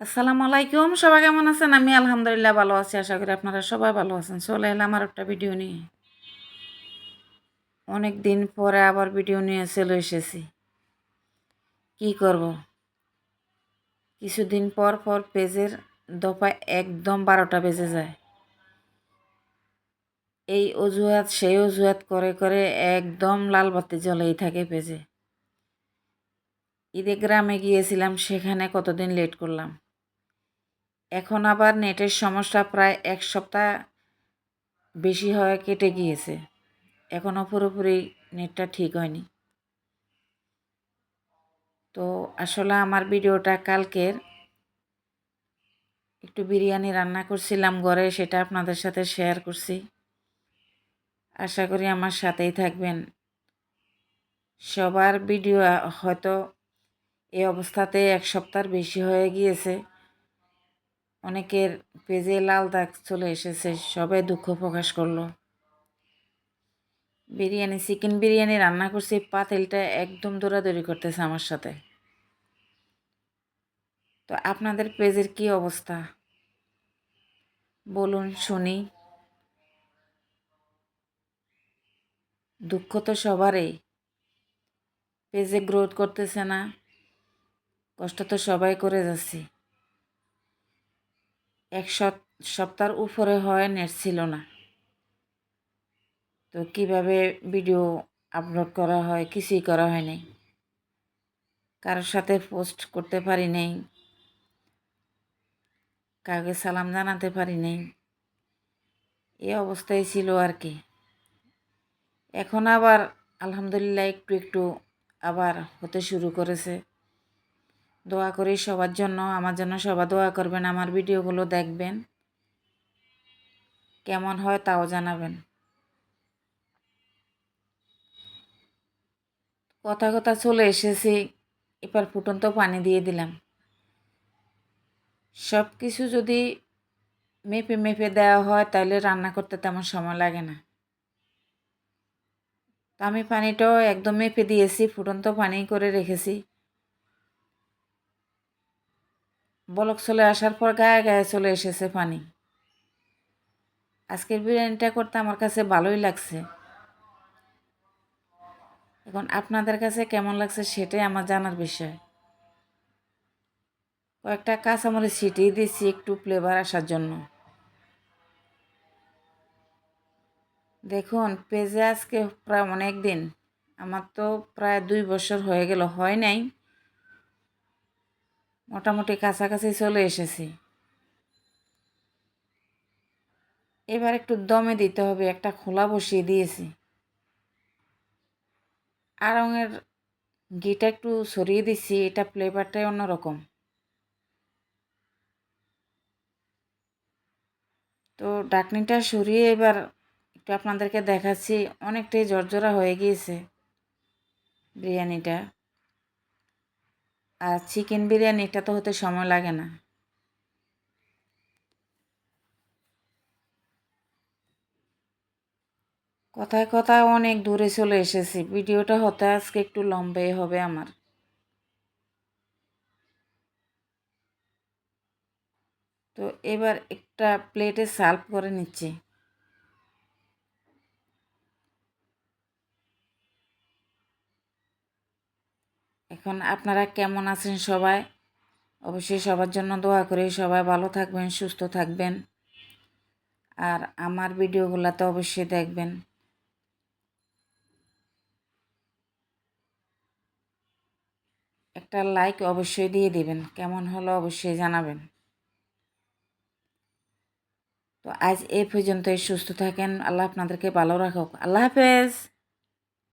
আসসালামু আলাইকুম। সবাই কেমন আছেন? আমি আলহামদুলিল্লাহ ভালো আছি। আশা করি আপনারা সবাই ভালো আছেন। চলে এলাম আর একটা ভিডিও নিয়ে। অনেক দিন পরে আবার ভিডিও নিয়ে চলে এসেছি। কি করব? কিছুদিন পর পর পেজের দফা একদম বারোটা বেজে যায়। এই অজুহাত, সেই অজুহাত করে করে একদম লাল বাতি জ্বলেই থাকে পেজে। ঈদে গ্রামে গিয়েছিলাম, সেখানে কতদিন লেট করলাম? এখন আবার নেটের সমস্যা প্রায় এক সপ্তাহ বেশি হয়ে কেটে গিয়েছে। এখনও পুরোপুরি নেটটা ঠিক হয়নি। তো আসলে আমার ভিডিওটা কালকের একটু বিরিয়ানি রান্না করছিলাম ঘরে, সেটা আপনাদের সাথে শেয়ার করছি। আশা করি আমার সাথেই থাকবেন। সবার ভিডিও হয়তো এই অবস্থাতে এক সপ্তাহ বেশি হয়ে গিয়েছে। অনেকের পেজে লাল দাগ চলে এসেছে, সবাই দুঃখ প্রকাশ করল। বিরিয়ানি, চিকেন বিরিয়ানি রান্না করছি, পাতিলটা একদম দৌড়াদৌড়ি করতেছে আমার সাথে। তো আপনাদের পেজের কি অবস্থা? বলুন, শুনি। দুঃখ তো সবারই। পেজে গ্রোথ করতেছে না, কষ্ট তো সবাই করে যাচ্ছি। এক সপ্তাহের উপরে হয় নেট ছিল না। তো কীভাবে ভিডিও আপলোড করা হয়, কিছুই করা হয় নাই। কারোর সাথে পোস্ট করতে পারি নাই। কাউকে সালাম জানাতে পারি নাই। এই অবস্থায় ছিল আর কি। এখন আবার আলহামদুলিল্লাহ একটু একটু আবার হতে শুরু করেছে। দোয়া করি সবার জন্য, আমার জন্য সবাই দোয়া করবেন, আমার ভিডিওগুলো দেখবেন। কেমন হয় তাও জানাবেন। কথা কথা চলে এসেছি এবার ফুটন্ত পানি দিয়ে দিলাম। সব কিছু যদি মেপে মেপে দেওয়া হয়, তাহলে রান্না করতে তেমন সময় লাগে না। তো আমি পানিটাও একদম মেপে দিয়েছি, ফুটন্ত পানি করে রেখেছি। বলক চলে আসার পর গায়ে গায়ে চলে এসেছে পানি। আজকের বিরিয়ানিটা করতে আমার কাছে ভালোই লাগছে। এখন আপনাদের কাছে কেমন লাগছে সেটাই আমার জানার বিষয়। কয়েকটা কাঁচামরিচ ছিটিয়ে দিচ্ছি একটু ফ্লেভার আসার জন্য। দেখুন পেজে আজকে প্রায় অনেক দিন আমার তো প্রায় দুই বছর হয়ে গেল, হয় নাই। মোটামুটি কাছাকাছি চলে এসেছি। এবার একটু দমে দিতে হবে, একটা খোলা বসিয়ে দিয়েছি। আড়ঙের ঘিটা একটু সরিয়ে দিচ্ছি, এটা ফ্লেভারটাই অন্যরকম। তো ডাকনিটা সরিয়ে এবার একটু আপনাদেরকে দেখাচ্ছি, অনেকটাই জর্জরা হয়ে গিয়েছে বিরিয়ানিটা। আর চিকেন বিরিয়ানিটা তো হতে সময় লাগে না। কথায় কথায় অনেক দূরে চলে এসেছি। ভিডিওটা হতে আজকে একটু লম্বাই হবে আমার। তো এবার একটা প্লেটে সার্ভ করে নিচ্ছি। এখন আপনারা কেমন আছেন সবাই? অবশ্যই সবার জন্য দোয়া করে, সবাই ভালো থাকবেন, সুস্থ থাকবেন। আর আমার ভিডিওগুলো তো অবশ্যই দেখবেন। একটা লাইক অবশ্যই দিয়ে দিবেন, কেমন হলো অবশ্যই জানাবেন। তো আজ এ পর্যন্তই, সুস্থ থাকেন, আল্লাহ আপনাদেরকে ভালো রাখুক। আল্লাহ হাফেজ!